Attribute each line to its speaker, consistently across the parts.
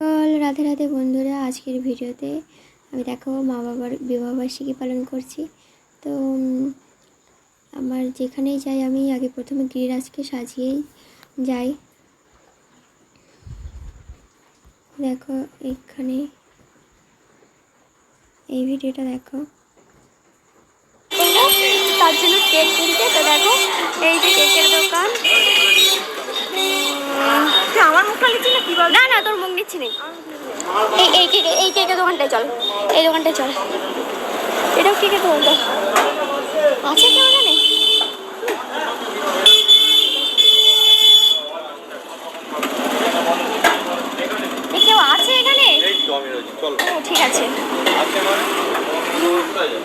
Speaker 1: চল রাধে রাধে বন্ধুরা, আজকের ভিডিওতে আমি দেখাবো মা বাবার বিবাহবার্ষিকী পালন করছি। তো আমার যেখানেই যাই আমি আগে প্রথমে গিরিরাজকে সাজিয়েই যাই। দেখো এখানে এই ভিডিওটা দেখো। তার জন্য কেক কিনতে, তো দেখো, এই যে কেকের দোকান।
Speaker 2: আমার মুখটা লিখছি না কি বল
Speaker 1: না না, তোর মুখ নিচ্ছি নেই। এই এই কেক এই কেকের দোকানটায় চল। এই দোকানটায় চল। এটাও কেকের দোকানটা আছে কেউ এখানে এ, কেউ আছে এখানে
Speaker 3: এই তো আমি রয়েছি চল
Speaker 1: ও ঠিক আছে
Speaker 3: আজকে মানে কোথায় যাব?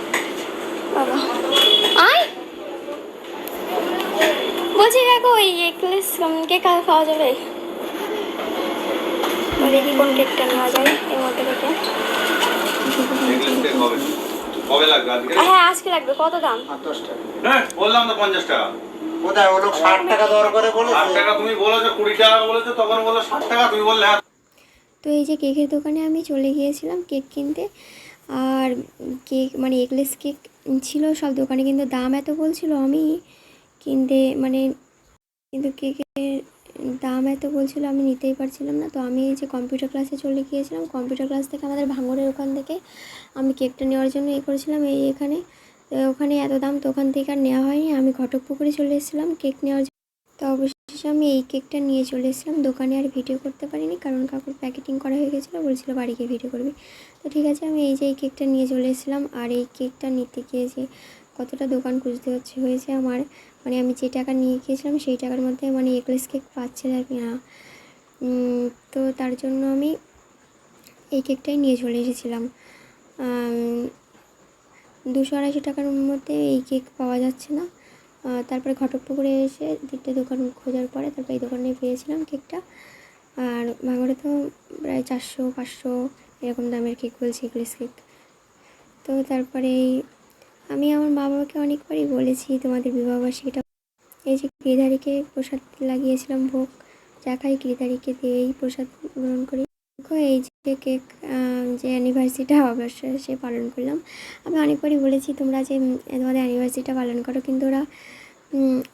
Speaker 1: বাবা আয় বলছি দেখো ওই এগলেস কেক খাওয়া যাবে। তো দেখি কোন কেকটা নেওয়া যায় এর মধ্যে থেকে? হ্যাঁ আজকে লাগবে। কত দাম?
Speaker 3: হ্যাঁ বললাম তো পঞ্চাশ টাকা।
Speaker 4: কোথায়? ও লোক ষাট টাকা দর করে
Speaker 3: ষাট টাকা তুমি বলেছ কুড়ি টাকা বলেছ তখন বলল ষাট টাকা তুমি বললে হ্যাঁ।
Speaker 1: তো এই যে কেকের দোকানে আমি চলে গিয়েছিলাম কেক কিনতে আর কেক মানে এগলেস কেক ছিল সব দোকানে কিন্তু দাম এত বলছিল আমি কিনতে মানে কিন্তু কেকের দাম এত বলছিল আমি নিতেই পারছিলাম না। তো আমি এই যে কম্পিউটার ক্লাসে চলে গিয়েছিলাম কম্পিউটার ক্লাস থেকে আমাদের ভাঙড়ের ওখান থেকে আমি কেকটা নেওয়ার জন্য এ করেছিলাম এই এখানে। ওখানে এত দাম তো ওখান থেকে আর নেওয়া হয়নি। আমি ঘটকপুকুরে চলে এসেছিলাম কেক নেওয়ার জন্য। তো অবশেষে আমি এই কেকটা নিয়ে চলে এসেছিলাম। দোকানে আর ভিডিও করতে পারিনি কারণ কাকুর প্যাকেটিং করা হয়ে গেছিল বলছিল, বাড়ি গিয়ে ভিডিও করবি। তো ঠিক আছে, আমি এই যে এই কেকটা নিয়ে চলে এসেছিলাম। আর এই কেকটা নিতে গিয়ে যে কতটা দোকান খুঁজতে হচ্ছে হয়েছে আমার মানে আমি যে টাকা নিয়ে গিয়েছিলাম সেই টাকার মধ্যে মানে এগলেস কেক পাচ্ছিলাম না। তো তার জন্য আমি এই কেকটাই নিয়ে চলে এসেছিলাম। দুশো আড়াইশো টাকার মধ্যে এই কেক পাওয়া যাচ্ছে না। তারপরে ঘটকপুকুরে এসে তিনটে দোকান খোঁজার পরে তারপরে এই দোকানে পেয়েছিলাম কেকটা আর ভাঙড়ে তো প্রায় চারশো, পাঁচশো এরকম দামের কেক বলছে এগলেস কেক তো তারপরে এই আমি আমার মা বাবাকে অনেকবারই বলেছি তোমাদের বিবাহবার্ষিকীটা এই যে গিরিধারীকে প্রসাদ লাগিয়েছিলাম ভোগ যা খাই গিরিধারীকে দিয়েই প্রসাদ গ্রহণ করি। এই যে কেক যে অ্যানিভার্সারিটা অবশ্যই সে পালন করলাম। আমি অনেকবারই বলেছি তোমরা যে তোমাদের অ্যানিভার্সারিটা পালন করো, কিন্তু ওরা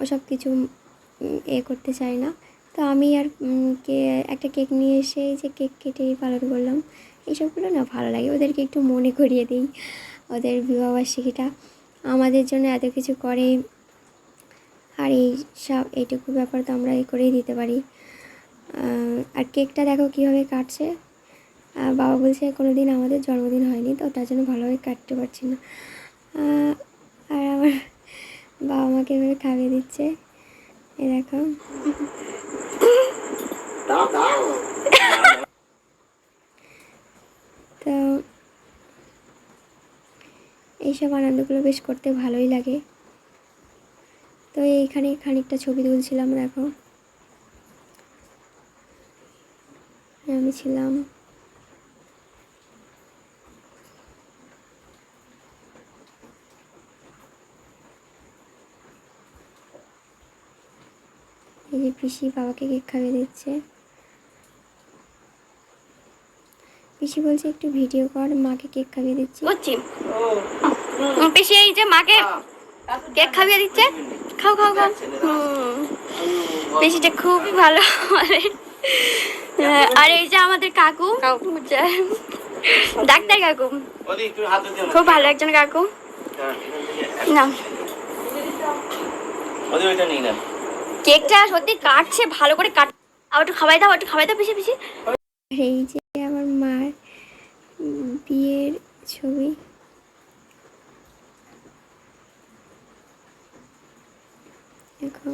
Speaker 1: ওসব কিছু এ করতে চায় না। তো আমি আর কে, একটা কেক নিয়ে এসে যে কেক কেটে পালন করলাম। এইসবগুলো না ভালো লাগে, ওদেরকে একটু মনে করিয়ে দিই। ওদের বিবাহবার্ষিকীটা আমাদের জন্য এত কিছু করে আর এই সব, এইটুকু ব্যাপার তো আমরা করেই দিতে পারি। আর কেকটা দেখো কীভাবে কাটছে। বাবা বলছে কোনো দিন আমাদের জন্মদিন হয়নি, তো তার জন্য ভালোভাবে কাটতে পারছি না। আর আমার বাবা মাকে এভাবে খাইয়ে দিচ্ছে, এ দেখো। তো এইসব আনন্দগুলো বেশ করতে ভালোই লাগে। তো এইখানে খানিকটা ছবি তুলছিলাম দেখো। আমি ছিলাম। এই যে পিসি বাবাকে কেক খাইয়ে দিচ্ছে। পিসি বলছে একটু ভিডিও কর মাকে কেক খাইয়ে দিচ্ছি।
Speaker 2: পিসি এই যে মাকে কেক খাইয়ে দিচ্ছে। খাও খাও খাও। পিসিটা খুবই ভালো হ্যাঁ, আর এই যে আমাদের কাকু ডাক্তার কাকু।
Speaker 4: না।
Speaker 2: খুব ভালো একজন কাকু। না।
Speaker 4: নিয়ে নেন।
Speaker 2: কেকটা সত্যি কাটছে ভালো করে কাট আর একটু খাবাই দাও একটু খাবাই দাও পিসি
Speaker 1: আর এই যে আমার মার উম, বিয়ের ছবি দেখো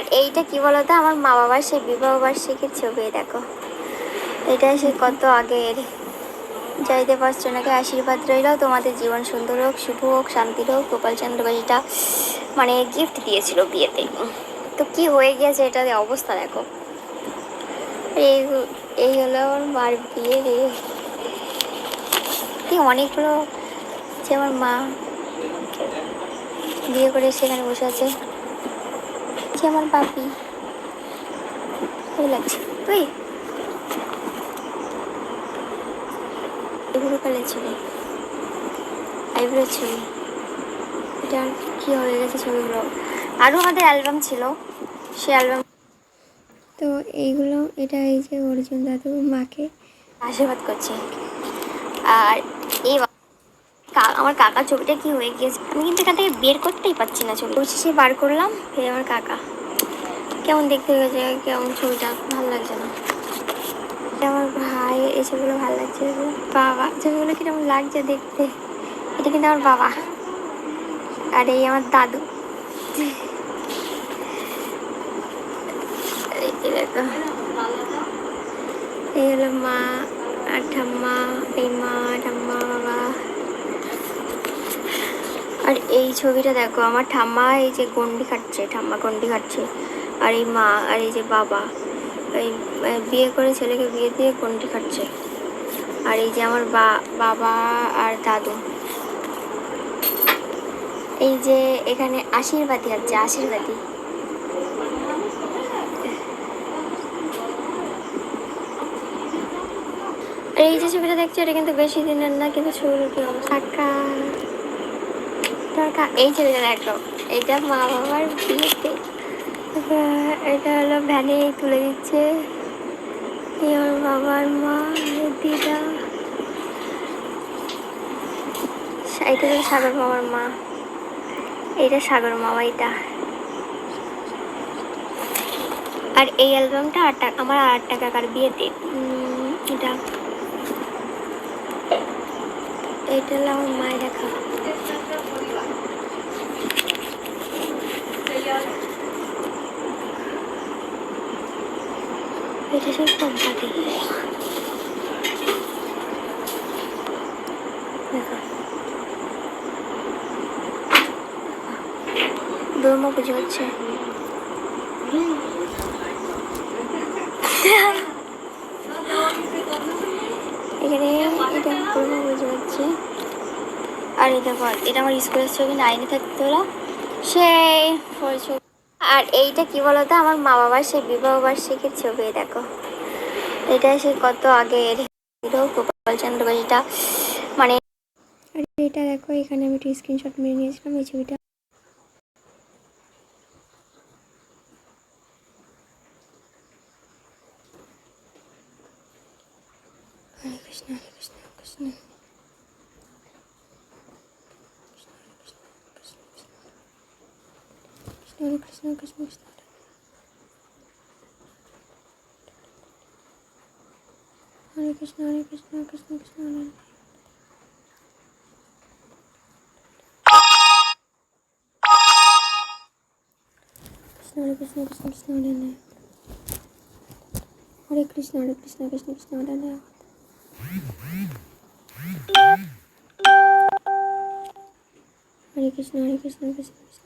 Speaker 2: আর এইটা কি বলতো? আমার মা বাবার সেই বিবাহ বার্ষিকীর ছবি, দেখো। এটা সে কত আগের। যাইতে পারছ নাকি আশীর্বাদ রইল। তোমাদের জীবন সুন্দর হোক, শুভ হোক শান্তির হোক। গোপালচন্দ্র বাড়িটা মানে গিফট দিয়েছিল বিয়েতে। তো কি হয়ে গিয়েছে এটা অবস্থা, দেখো। এই এই হলো আমার মার বিয়ে রে। কি অনেকগুলো যে আমার মা বিয়ে করে সেখানে বসে আছে। লাগছে আমার পাপি ভালো লাগছে। তুই
Speaker 1: এগুলো কালে ছবি আইব্রো ছবি এটা কী হয়ে গেছে ছবিগুলো? আরও আমাদের অ্যালবাম ছিল। সে অ্যালবাম
Speaker 2: তো এইগুলো এটা এই যে অর্জুন দাদু মাকে
Speaker 1: আশীর্বাদ করছে। আর আমার কাকা ছবিটা কি হয়ে গিয়েছে? আমি কিন্তু এখান থেকে বের করতেই পারছি না ছবি। সে বার করলাম, ফের আমার কাকা। কেমন দেখতে হয়েছে? কেমন ছবিটা? ভালো লাগছে না। আমার ভাই, এই ভালো লাগছে। বাবা, ছবিগুলো কীরকম লাগছে দেখতে? এটা কিন্তু আমার বাবা। আর এই আমার দাদু। এই হলো মা আর ঠাম্মা এই মা ঠাম্মা বাবা আর এই ছবিটা দেখো, আমার ঠাম্মা এই যে গন্ডি খাচ্ছে, ঠাম্মা গন্ডি খাচ্ছে। আর এই মা, আর এই যে বাবা, এই বিয়ে করে ছেলেকে বিয়ে দিয়ে গন্ডি খাচ্ছে। আর এই যে আমার বাবা আর দাদু। এই যে এখানে আশীর্বাদী আছে, আশীর্বাদী। এই যে ছবিটা দেখছ, এটা কিন্তু বেশি দিনের না, কিন্তু ছবির কি কাকা এই ছবিটা দেখো এটা মা বাবার বিয়েতে। এটা হলো ভ্যানে তুলে দিচ্ছে। আমার বাবার মা দিদা। এটা হলো সাগর মামার মা। এইটা সাগর মামা এটা আর এই অ্যালবামটা আট টাকা, আমার আট টাকা কার বিয়েতে। এটা। এটা হলো আমার মায়ের দেখা দেখো। পুজো হচ্ছে। এখানে এটা দুর্মা পুজো হচ্ছে। আর এটা এটা আমার স্কুলের ছবি, নাইনে থাকতো ওরা। সেই ছবি। আর এইটা কি বলতো? আমার মা বাবার সেই বিবাহ বার্ষিকীর ছবি, দেখো। এটা সে কত আগের হিরো গোপালচন্দ্র যেটা মানে
Speaker 2: এটা দেখো, এখানে আমি একটু স্ক্রিনশট মেরে নিয়েছিলাম, এই ছবিটা। Ben arkasından kaçmak istedim. Arkasına, arkasına, arkasına, arkasına, arkasına. Hare Krishna Krishna Krishna Hare Hare Hare Krishna Hare Krishna Krishna Krishna Hare Hare Hare Krishna Hare Krishna Krishna Krishna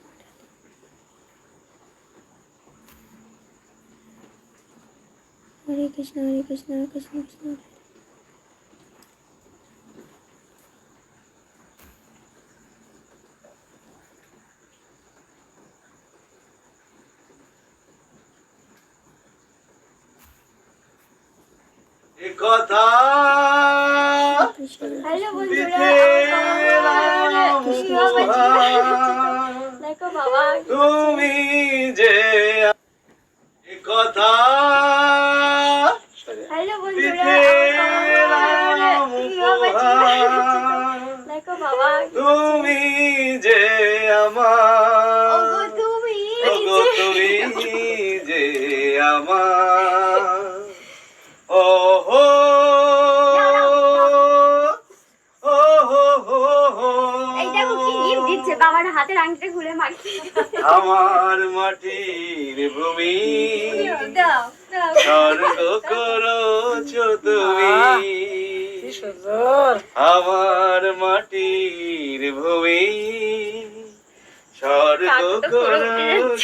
Speaker 2: Krishna Krishna Krishna হরে কৃষ্ণ হরে কৃষ্ণ কৃষ্ণ
Speaker 3: কথা
Speaker 1: হ্যালো বাবা
Speaker 3: তুমি যে কথা
Speaker 1: hello
Speaker 3: উপহার।
Speaker 1: দেখো বাবা।
Speaker 3: তুমি যে আমার।
Speaker 1: তুমি
Speaker 3: তুমি যে আমার। ও হো
Speaker 1: বাবার হাতের আংটিটা খুলে মারছে
Speaker 3: আমার মাটির ভূমি।
Speaker 1: দাও।
Speaker 3: স্বর্গ করছ তুমি আমার মাটির ভূমি স্বর্গ। করছ